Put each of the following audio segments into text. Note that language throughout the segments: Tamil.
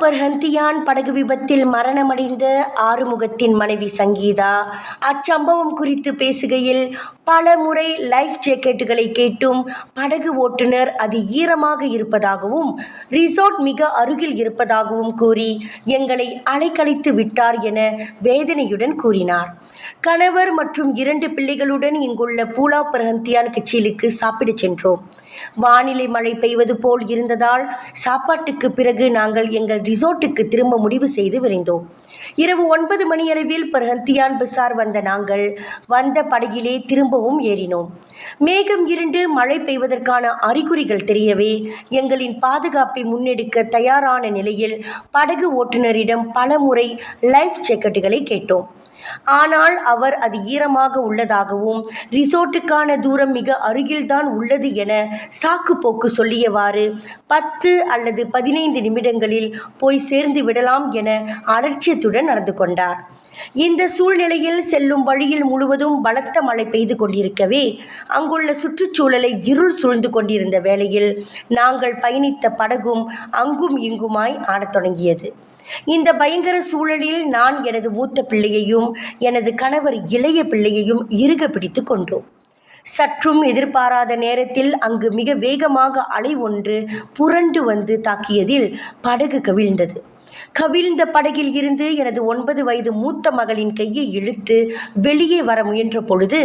பர்ஹந்தியான் படகு விபத்தில் மரணமடைந்த ஆறுமுகத்தின் மனைவி சங்கீதா. அச்சம்பவம் குறித்து பேசுகையில் பல முறை லைஃப் ஜாக்கெட்டுகளை கேட்டும் படகு ஓட்டுநர் அது ஈரமாக இருப்பதாகவும் ரிசோர்ட் மிக அருகில் இருப்பதாகவும் கூறி எங்களை அலைக்கழித்து விட்டார் என வேதனையுடன் கூறினார். கணவர் மற்றும் இரண்டு பிள்ளைகளுடன் இங்குள்ள பூலா பிரஹந்தியான் கட்சியிலுக்கு சாப்பிடச் சென்றோம். வானிலை மழை பெய்வது போல் இருந்ததால் சாப்பாட்டுக்கு பிறகு நாங்கள் எங்கள் ரிசோர்ட்டுக்கு திரும்ப முடிவு செய்து விரைந்தோம். இரவு ஒன்பது மணியளவில் பிரஹந்தியான் பசார் வந்த நாங்கள் வந்த படகிலே திரும்பவும் ஏறினோம். மேகம் இருண்டு மழை பெய்வதற்கான அறிகுறிகள் தெரியவே எங்களின் பாதுகாப்பை முன்னெடுக்க தயாரான நிலையில் படகு ஓட்டுநரிடம் பலமுறை லைஃப் ஜாக்கெட்டுகளை கேட்டோம். ஆனால் அவர் அது ஈரமாக உள்ளதாகவும் ரிசோர்ட்டுக்கான தூரம் மிக அருகில்தான் உள்ளது என சாக்கு போக்கு சொல்லியவாறு பத்து அல்லது பதினைந்து நிமிடங்களில் போய் சேர்ந்து விடலாம் என அலட்சியத்துடன் நடந்து கொண்டார். இந்த சூழ்நிலையில் செல்லும் வழியில் முழுவதும் பலத்த மழை பெய்து கொண்டிருக்கவே அங்குள்ள சுற்றுச்சூழலை இருள் சூழ்ந்து கொண்டிருந்த வேளையில் நாங்கள் பயணித்த படகும் அங்கும் இங்குமாய் ஆடத் தொடங்கியது. இந்த பயங்கர சூழலில் நான் எனது மூத்த பிள்ளையையும் எனது கணவர் இளைய பிள்ளையையும் இறுக பிடித்து கொண்டோம் சற்றும் எதிர்பாராத நேரத்தில் அங்கு மிக வேகமாக அலை ஒன்று புரண்டு வந்து தாக்கியதில் படகு கவிழ்ந்தது. கவிழ்ந்த படகில் இருந்து எனது ஒன்பது வயது மூத்த மகளின் கையை இழுத்து வெளியே வர முயன்ற பொழுது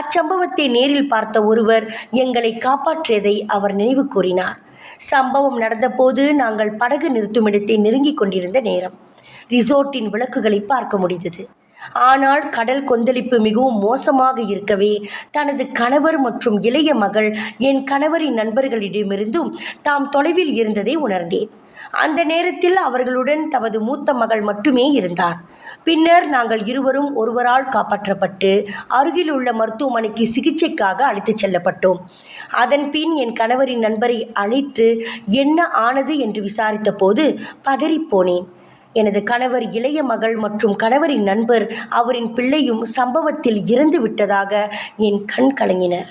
அச்சம்பவத்தை நேரில் பார்த்த ஒருவர் எங்களை காப்பாற்றியதை அவர் நினைவு கூறினார். சம்பவம் நடந்தபோது நாங்கள் படகு நிறுத்துமிடத்தை நெருங்கிக் கொண்டிருந்த நேரம். ரிசோர்ட்டின் விளக்குகளை பார்க்க முடிந்தது. ஆனால் கடல் கொந்தளிப்பு மிகவும் மோசமாக இருக்கவே தனது கணவர் மற்றும் இளைய மகள் என் கணவரின் நண்பர்களிடமிருந்தும் தாம் தொலைவில் இருந்ததை உணர்ந்தேன். அந்த நேரத்தில் அவர்களுடன் தமது மூத்த மகள் மட்டுமே இருந்தார். பின்னர் நாங்கள் இருவரும் ஒருவரால் காப்பாற்றப்பட்டு அருகில் உள்ள மருத்துவமனைக்கு சிகிச்சைக்காக அழைத்துச் செல்லப்பட்டோம். அதன் பின் என் கணவரின் நண்பரை அழைத்து என்ன ஆனது? என்று விசாரித்த போது பதறிப்போனேன் எனது கணவர் இளைய மகள் மற்றும் கணவரின் நண்பர் அவரின் பிள்ளையும் சம்பவத்தில் இறந்து விட்டதாக என் கண் கலங்கினர்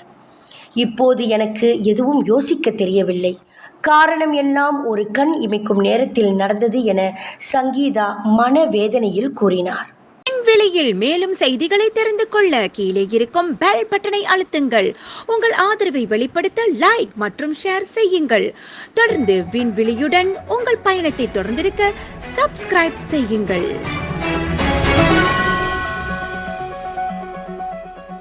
இப்போது எனக்கு எதுவும் யோசிக்க தெரியவில்லை. காரணம் எல்லாம் ஒரு கண் இமைக்கும் நேரத்தில் நடந்தது என சங்கீதா மனவேதனையில் கூறினார். விலையில் மேலும் செய்திகளை தெரிந்து கொள்ள கீழே இருக்கும் பெல் பட்டனை அழுத்துங்கள். உங்கள் ஆதரவை வெளிப்படுத்த லைக் மற்றும் ஷேர் செய்யுங்கள். தொடர்ந்து விண்வெளியுடன் உங்கள் பயணத்தை தொடர்ந்திருக்க சப்ஸ்கிரைப் செய்யுங்கள்.